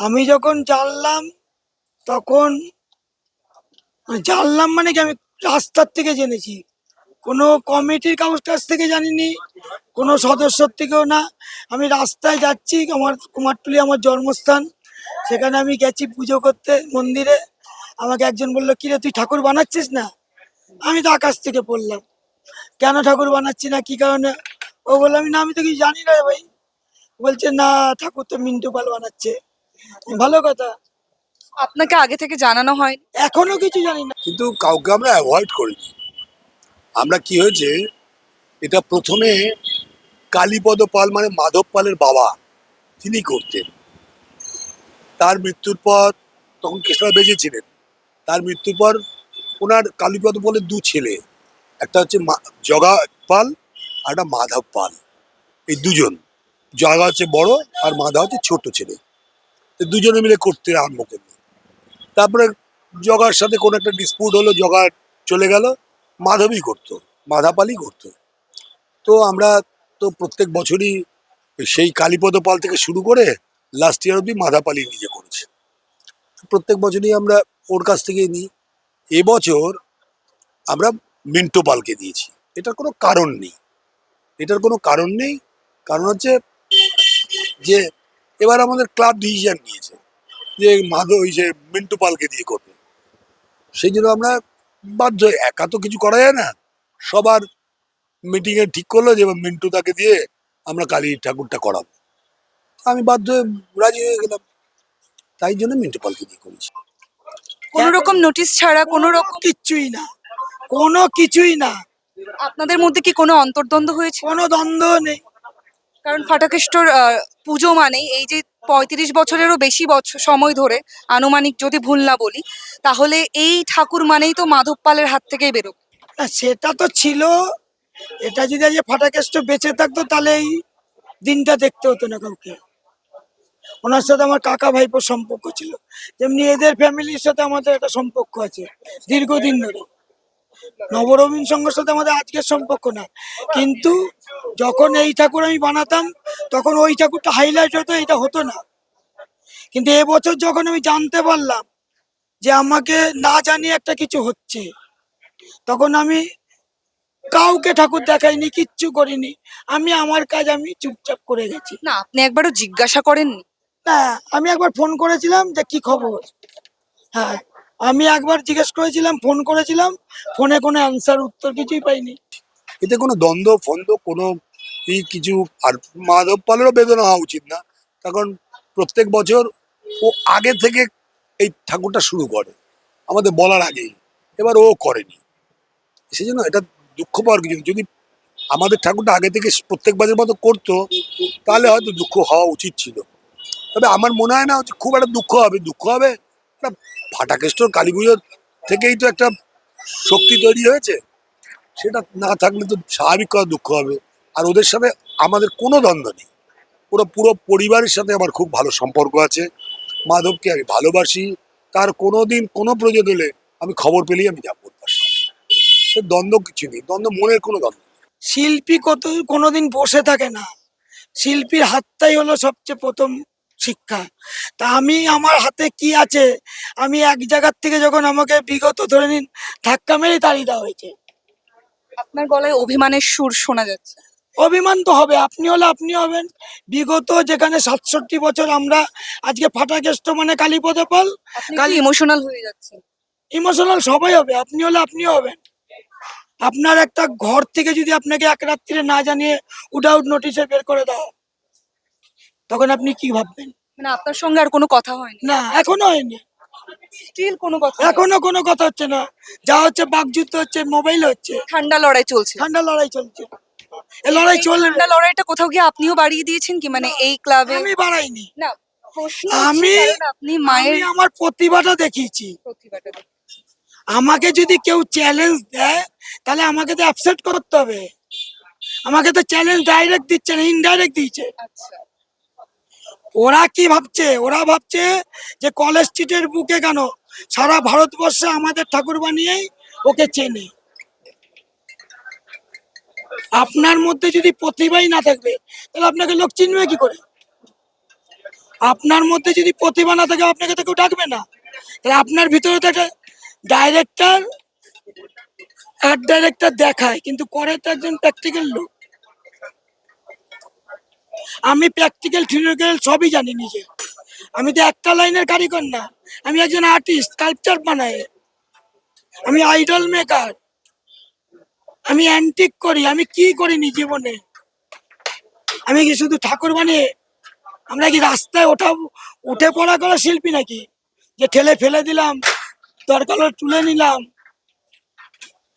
আমি যখন জানলাম, তখন জানলাম মানে কি আমি রাস্তার থেকে জেনেছি। কোনো কমিটির কাগজ কাছ থেকে জানিনি, কোনো সদস্যর থেকেও না। আমি রাস্তায় যাচ্ছি, আমার কুমারটুলি আমার জন্মস্থান। সেখানে আমি গেছি পুজো করতে মন্দিরে। আমাকে একজন বলল, কিরে, তুই ঠাকুর বানাচ্ছিস না? আমি তো আকাশ থেকে পড়লাম। কেন ঠাকুর বানাচ্ছি না? কি কারণে? ও বলল, আমি না, আমি তো কিছু জানি না ভাই। বলছে, না, ঠাকুর তো মিন্টু পাল বানাচ্ছে। ভালো কথা। আপনাকে আগে থেকে জানানো হয়। এখনও কিছু জানি না। কিন্তু কাউকে আমরা অ্যাভয়েড করিনি। আমরা কি হয়েছে এটা প্রথমে কালীপদ পাল মানে মাধব পালের বাবা তিনি করতেন। তার মৃত্যুর পর তখন কৃষ্ণা বেঁচে ছিলেন। তার মৃত্যুর পর ওনার কালীপদ পালের দু ছেলে একটা হচ্ছে মা- জগা পাল আর একটা মাধব পাল। এই দুজন জগা হচ্ছে বড় আর মাধব হচ্ছে ছোট ছেলে। দুজনে মিলে করতে আরম্ভ করল। তারপরে জগার সাথে কোনো একটা ডিসপুট হলো জগা চলে গেল, মাধবী করতো মাধাপালই করতো। তো আমরা তো প্রত্যেক বছরই সেই কালীপদ পাল থেকে শুরু করে লাস্ট ইয়ার অব্দি মাধাপালি নিজে করেছে। প্রত্যেক বছরই আমরা ওর কাছ থেকে নিই। এবছর আমরা মিন্টো পালকে দিয়েছি। এটার কোনো কারণ নেই। এটার কোনো কারণ নেই। কারণ হচ্ছে যে এবার আমাদের ক্লাব ডিসিশন নিয়েছে যে মাধব ওই যে মিন্টু পালকে দিয়ে করবে। সেই জন্য আমরা বাধ্য একা তো কিছু করা যায় না। সবার মিটিং এ ঠিক করল যে এবার মিন্টু তাকে দিয়ে আমরা কালী ঠাকুরটা করাবো। আমি বাধ্য হয়ে রাজি হয়ে গেলাম। তাই জন্য মিন্টু পালকে দিয়ে করেছি। কোনো রকম নোটিশ ছাড়া কোনো রকম কিচ্ছুই না। কোনো কিছুই না। আপনাদের মধ্যে কি কোনো অন্তর্দ্বন্দ্ব হয়েছে? কোনো দ্বন্দ্ব নেই। কারণ ফাটাকেষ্টর আহ, পুজো মানেই এই যে পঁয়ত্রিশ বছরেরও বেশি বছর সময় ধরে, আনুমানিক যদি ভুল না বলি, তাহলে এই ঠাকুর মানেই তো মাধব পালের হাত থেকেই বেরো সেটা তো ছিল। এটা যদি আজ ফাটাকেষ্ট বেঁচে থাকতো, তাহলে এই দিনটা দেখতে হতো না কাউকে। ওনার সাথে আমার কাকা ভাইপোর সম্পর্ক ছিল। যেমনি এদের ফ্যামিলির সাথে আমাদের একটা সম্পর্ক আছে, দীর্ঘদিন ধরে। নবরবীন সংঘের সাথে আমাদের আজকের সম্পর্ক না। কিন্তু যখন এই ঠাকুর আমি বানাতাম তখন ওই ঠাকুরটা হাইলাইট হতো এটা হতো না। কিন্তু এবছর যখন আমি জানতে পারলাম যে আমাকে না জানিয়ে একটা কিছু হচ্ছে তখন আমি কাউকে ঠাকুর দেখাইনি কিচ্ছু করিনি। আমি আমার কাজ আমি চুপচাপ করে গেছি। না আপনি একবারও জিজ্ঞাসা করেননি? না আমি একবার ফোন করেছিলাম যে কি খবর? হ্যাঁ আমি একবার জিজ্ঞেস করেছিলাম ফোন করেছিলাম ফোনে কোনো অ্যান্সার উত্তর কিছুই পাইনি। এতে কোনো দ্বন্দ্ব ফন্দ কোনো এই কিছু আর মাধব পালেরও বেদনা হওয়া উচিত না। কারণ প্রত্যেক বছর ও আগে থেকে এই ঠাকুরটা শুরু করে। আমাদের বলার আগেই। এবার ও করেনি। সেই জন্য এটা দুঃখ পাওয়ার কিছু। যদি আমাদের ঠাকুরটা আগে থেকে প্রত্যেক বছর মতো করতো, তাহলে হয়তো দুঃখ হওয়া উচিত ছিল। তবে আমার মনে হয় না যে খুব একটা দুঃখ হবে। দুঃখ হবে একটা ফাটাকেষ্টর কালী পুজোর থেকেই তো একটা শক্তি তৈরি হয়েছে। সেটা না থাকলে তো স্বাভাবিক কথা দুঃখ হবে। আর ওদের সাথে আমাদের কোনো দ্বন্দ্ব নেই। ওরা পুরো পরিবারের সাথে আমার খুব ভালো সম্পর্ক আছে। মাধবকে আমি ভালোবাসি। তার কোনো দিন কোনো প্রয়োজন হলে আমি খবর পেলেই আমি যাব সে দ্বন্দ্ব কিছু নেই। দ্বন্দ্ব মনের কোনো দ্বন্দ্ব নেই। শিল্পী কত কোনোদিন বসে থাকে না। শিল্পীর হাতটাই হলো সবচেয়ে প্রথম শিক্ষা। তা আমি আমার হাতে কি আছে? আমি এক জায়গার থেকে যখন আমাকে বিগত ধরে নিন ধাক্কা মেরে তাড়িয়ে দেওয়া হয়েছে। আপনার গলায় অভিমানের সুর শোনা যাচ্ছে। অভিমান তো হবে আপনি হলে আপনি হবেন। বিগত যেখানে সাতষট্টি বছর আমরা আজকে ফাটাকেষ্ট মানে কালীপদ পাল আপনি কালী- ইমোশনাল হয়ে যাচ্ছে ইমোশনাল সবাই হবে আপনি হলে আপনিও হবেন। আপনার একটা ঘর থেকে যদি আপনাকে এক রাত্রিরে না জানিয়ে উডাউট নোটিশে বের করে দাও তখন আপনি কি ভাববেন? মানে আপনার সঙ্গে আর কোনো কথা হয়নি? না এখনও হয়নি। স্টিল কোনো কথা এখনও কোনো কথা হচ্ছে না। যা হচ্ছে বাকযুদ্ধ হচ্ছে মোবাইল হচ্ছে। ঠান্ডা লড়াই চলছে। ঠান্ডা লড়াই চলছে। এ লড়াই এই চলবে। ঠান্ডা লড়াইটা কোথাও গিয়ে আপনিও বাড়িয়ে দিয়েছেন কি? মানে এই ক্লাবে? আমি বাড়াইনি। না প্রশ্ন আমি আপনি মায়ের আমার প্রতিভাটা দেখিয়েছি। প্রতিভাটা আমাকে যদি কেউ চ্যালেঞ্জ দেয় তাহলে আমাকে তো অ্যাপসেট করতে হবে। আমাকে তো চ্যালেঞ্জ ডাইরেক্ট দিচ্ছে না ইনডাইরেক্ট দিচ্ছে ওরা কি ভাবছে? ওরা ভাবছে যে কলেজ স্ট্রিটের বুকে কেন? সারা ভারতবর্ষে আমাদের ঠাকুর বানিয়েই ওকে চেনে। আপনার মধ্যে যদি প্রতিভাই না থাকবে, তাহলে আপনাকে লোক চিনবে কি করে? আপনার মধ্যে যদি প্রতিভা না থাকে, আপনাকে তো কেউ ডাকবে না। তাহলে আপনার ভিতরে তো একটা ডাইরেক্টর আর্ট ডাইরেক্টর দেখায়, কিন্তু করে তো একজন প্র্যাকটিক্যাল লোক। আমি প্র্যাকটিক্যাল থিওরিক্যাল সবই জানি নিজে। আমি তো একটা লাইনের কারিগর না। আমি একজন আর্টিস্ট কালচার বানাই আমি আইডল মেকার আমি অ্যান্টিক করি আমি কি করিনি জীবনে? আমি কি শুধু ঠাকুর বানিয়ে আমরা কি রাস্তায় ওঠা উঠে পড়া করা শিল্পী নাকি? যে ঠেলে ফেলে দিলাম দরকার তুলে নিলাম।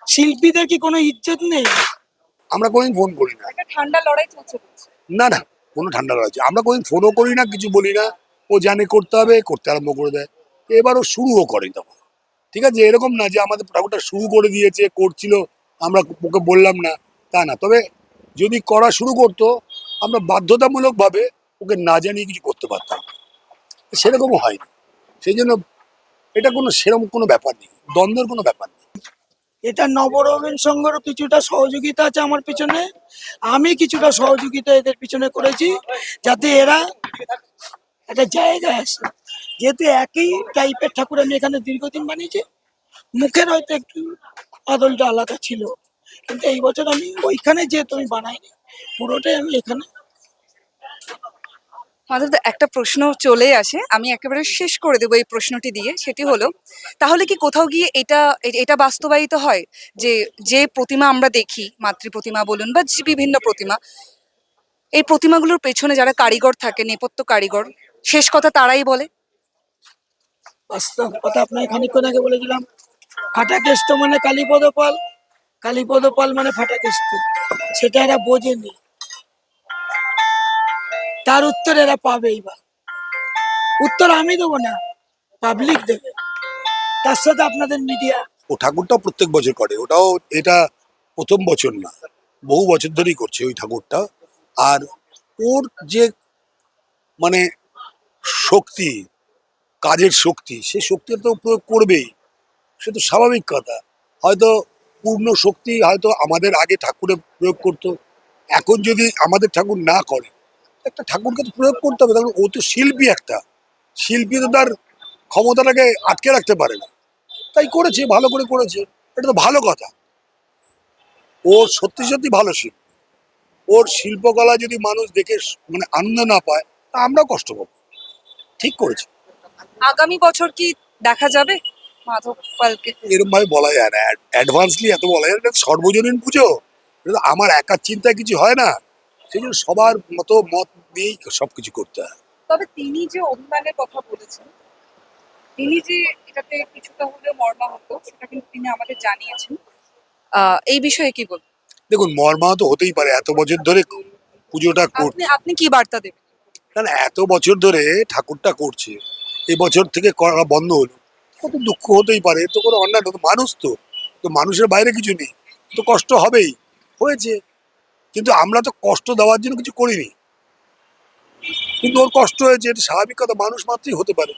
শিল্পীদের কি কোনো ইজ্জত নেই? আমরা কোনোদিন ফোন করি না। একটা ঠান্ডা লড়াই চলছে। না না কোনো ঠান্ডা রয়েছে আমরা কোনোদিন ফোনও করি না কিছু বলি না। ও জানে করতে হবে করতে আরম্ভ করে দেয়। এবারও শুরুও করে তখন। ঠিক আছে? এরকম না যে আমাদের ঠাকুরটা শুরু করে দিয়েছে করছিল। আমরা ওকে বললাম না, তা না। তবে যদি করা শুরু করতো, আমরা বাধ্যতামূলকভাবে ওকে না জানিয়ে কিছু করতে পারতাম। সেরকমও হয়নি। সেই জন্য এটা কোনো সেরকম কোনো ব্যাপার নেই, দ্বন্দ্বের কোনো ব্যাপার নেই। এটা নবরবীন সংঘেরও কিছুটা সহযোগিতা আছে আমার পিছনে। আমি কিছুটা সহযোগিতা এদের পিছনে করেছি, যাতে এরা একটা জায়গায় আসে। যেহেতু একই টাইপের ঠাকুর আমি এখানে দীর্ঘদিন বানিয়েছি, মুখের হয়তো একটু আদলটা আলাদা ছিল। কিন্তু এই বছর আমি ওইখানে যেহেতু আমি বানাইনি পুরোটাই আমি এখানে। মাধবদা একটা প্রশ্ন চলে আসে। আমি একেবারে শেষ করে দেবো এই প্রশ্নটি দিয়ে সেটি হলো তাহলে কি কোথাও গিয়ে এটা এটা বাস্তবায়িত হয় যে যে প্রতিমা আমরা দেখি মাতৃ প্রতিমা বলুন বা বিভিন্ন প্রতিমা এই প্রতিমাগুলোর পেছনে যারা কারিগর থাকে নেপথ্য কারিগর শেষ কথা তারাই বলে? বাস্তব কথা আপনার খানিকক্ষণ আগে বলেছিলাম ফাটাকেষ্ট মানে কালীপদ পাল কালীপদ পাল মানে ফাটাকেষ্ট। সেটা এরা বোঝেনি। তার উত্তর এরা পাবে এইবার। উত্তর আমি দেবো না পাবলিক দেবে। তার সাথে আপনাদের মিডিয়া ও ঠাকুরটাও প্রত্যেক বছর করে, ওটাও এটা প্রথম বছর না, বহু বছর ধরেই করছে ওই ঠাকুরটা। আর ওর যে মানে শক্তি, কাজের শক্তি, সে শক্তি তো প্রয়োগ করবেই। সে তো স্বাভাবিক কথা। হয়তো পূর্ণ শক্তি হয়তো আমাদের আগে ঠাকুরে প্রয়োগ করতো। এখন যদি আমাদের ঠাকুর না করে, একটা ঠাকুরকে তো প্রয়োগ করতে হবে। ও তো শিল্পী একটা। শিল্পী তো তার ক্ষমতাটাকে আটকে রাখতে পারে না। তাই করেছে, ভালো করে করেছে। এটা তো ভালো কথা। ওর সত্যি সত্যি ভালো শিল্প। ওর শিল্পকলা যদি মানুষ দেখে মানে আনন্দ না পায়, তা আমরাও কষ্ট পাবো। ঠিক করেছে। আগামী বছর কি দেখা যাবে? মাধব পালকে এরকম ভাবে বলা যায় না। অ্যাডভান্সলি এত বলা যায় না। সর্বজনীন পুজো। আমার একার চিন্তায় কিছু হয় না। সেই জন্য সবার মতো মত নিয়েই সবকিছু করতে হয়। তবে তিনি যে অভিমানের কথা বলেছেন তিনি যে এটাতে কিছুটা হলেও মর্মাহত সেটা কিন্তু তিনি আমাদের জানিয়েছেন। এই বিষয়ে কি বলবেন? দেখুন মর্মাহত হতেই পারে। এত বছর ধরে পুজোটা করছে আপনি কি বার্তা দেবেন? কারণ এত বছর ধরে ঠাকুরটা করছে। এই বছর থেকে করা বন্ধ হলো। কত দুঃখ হতেই পারে তো কোনো অন্যায় তো মানুষ তো। তো মানুষের বাইরে কিছু নেই, তো কষ্ট হবেই, হয়েছে। কিন্তু আমরা তো কষ্ট দেওয়ার জন্য কিছু করিনি। কিন্তু ওর কষ্ট হয়েছে, এটা স্বাভাবিক কথা, মানুষ মাত্রই হতে পারে।